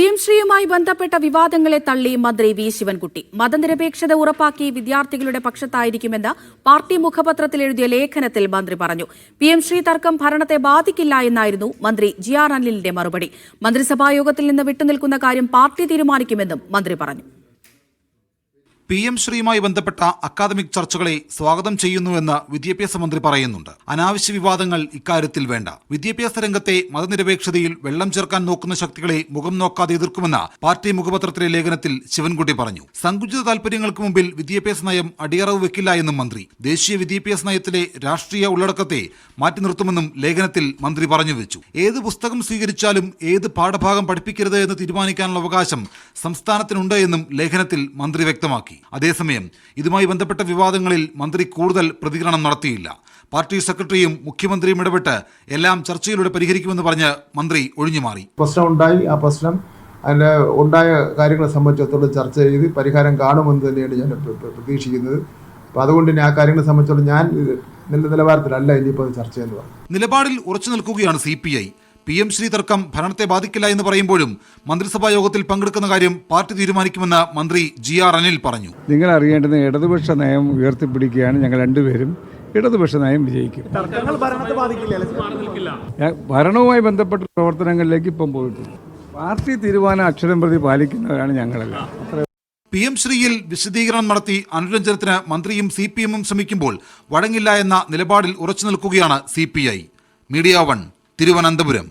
P M ശ്രീയുമായി ബന്ധപ്പെട്ട വിവാദങ്ങളെ തള്ളി മന്ത്രി വി ശിവൻകുട്ടി. മതനിരപേക്ഷത ഉറപ്പാക്കി വിദ്യാർത്ഥികളുടെ പക്ഷത്തായിരിക്കുമെന്ന് പാർട്ടി മുഖപത്രത്തിൽ എഴുതിയ ലേഖനത്തിൽ മന്ത്രി പറഞ്ഞു. പി എം ശ്രീ തർക്കം ഭരണത്തെ ബാധിക്കില്ല എന്നായിരുന്നു മന്ത്രി ജി ആർ അനിലിന്റെ മറുപടി. മന്ത്രിസഭായോഗത്തിൽ നിന്ന് വിട്ടുനിൽക്കുന്ന കാര്യം പാർട്ടി തീരുമാനിക്കുമെന്നും മന്ത്രി പറഞ്ഞു. പി എം ശ്രീയുമായി ബന്ധപ്പെട്ട അക്കാദമിക് ചർച്ചകളെ സ്വാഗതം ചെയ്യുന്നുവെന്ന് വിദ്യാഭ്യാസ മന്ത്രി പറയുന്നുണ്ട്. അനാവശ്യ വിവാദങ്ങൾ ഇക്കാര്യത്തിൽ വേണ്ട. വിദ്യാഭ്യാസ രംഗത്തെ മതനിരപേക്ഷതയിൽ വെള്ളം ചേർക്കാൻ നോക്കുന്ന ശക്തികളെ മുഖം നോക്കാതെ എതിർക്കുമെന്ന് പാർട്ടി മുഖപത്രത്തിലെ ലേഖനത്തിൽ ശിവൻകുട്ടി പറഞ്ഞു. സങ്കുചിത താൽപര്യങ്ങൾക്ക് മുമ്പിൽ വിദ്യാഭ്യാസ നയം അടിയറവ് വെക്കില്ല എന്നും മന്ത്രി. ദേശീയ വിദ്യാഭ്യാസ നയത്തിലെ രാഷ്ട്രീയ ഉള്ളടക്കത്തെ മാറ്റി നിർത്തുമെന്നും ലേഖനത്തിൽ മന്ത്രി പറഞ്ഞു വെച്ചു. ഏത് പുസ്തകം സ്വീകരിച്ചാലും ഏത് പാഠഭാഗം പഠിപ്പിക്കരുത് എന്ന് തീരുമാനിക്കാനുള്ള അവകാശം സംസ്ഥാനത്തിനുണ്ട് എന്നും ലേഖനത്തിൽ മന്ത്രി വ്യക്തമാക്കി. അതേസമയം ഇതുമായി ബന്ധപ്പെട്ട വിവാദങ്ങളിൽ മന്ത്രി കൂടുതൽ പ്രതികരണം നടത്തിയില്ല. പാർട്ടി സെക്രട്ടറിയും മുഖ്യമന്ത്രിയും ഇടപെട്ട് എല്ലാം ചർച്ചയിലൂടെ പരിഹരിക്കുമെന്ന് പറഞ്ഞ് മന്ത്രി ഒഴിഞ്ഞുമാറി. പ്രശ്നം ഉണ്ടായി. ആ പ്രശ്നം അതിന്റെ ഉണ്ടായ കാര്യങ്ങളെ സംബന്ധിച്ചിടത്തോളം ചർച്ച ചെയ്ത് പരിഹാരം കാണുമെന്ന് തന്നെയാണ് ഞാൻ പ്ര- പ്ര- പ്രതീക്ഷിക്കുന്നത്. അപ്പോൾ അതുകൊണ്ട് തന്നെ ആ കാര്യങ്ങളെ സംബന്ധിച്ചിടത്തോളം ഞാൻ നിലവാരത്തിലല്ല ഇനിയിപ്പോൾ ചർച്ച ചെയ്യുന്നത് നിലപാടിൽ ഉറച്ചു നിൽക്കുകയാണ് C P I. P M Shri തർക്കം ഭരണത്തെ ബാധിക്കില്ല എന്ന് പറയുമ്പോഴും മന്ത്രിസഭാ യോഗത്തിൽ പങ്കെടുക്കുന്ന കാര്യം പാർട്ടി തീരുമാനിക്കുമെന്ന് മന്ത്രി ജി ആർ അനിൽ പറഞ്ഞു. നിങ്ങൾ അറിയേണ്ടത് ഇടതുപക്ഷ നയം ഉയർത്തിപ്പിടിക്കുകയാണ് ഞങ്ങൾ രണ്ടുപേരും ഇടതുപക്ഷ നയം വിജയിക്കും. ഭരണവുമായി ബന്ധപ്പെട്ട പ്രവർത്തനങ്ങളിലേക്ക് ഇപ്പം പോയിട്ടില്ല. പാർട്ടി തീരുമാനം അക്ഷരം പ്രതി പാലിക്കുന്നവരാണ് ഞങ്ങളെല്ലാം. പി എം ശ്രീയിൽ വിശദീകരണം നടത്തി അനുരഞ്ജനത്തിന് മന്ത്രിയും സി പി എമ്മും ശ്രമിക്കുമ്പോൾ വഴങ്ങില്ല എന്ന നിലപാടിൽ ഉറച്ചു നിൽക്കുകയാണ് C P I. Media one. Thiruvananthapuram.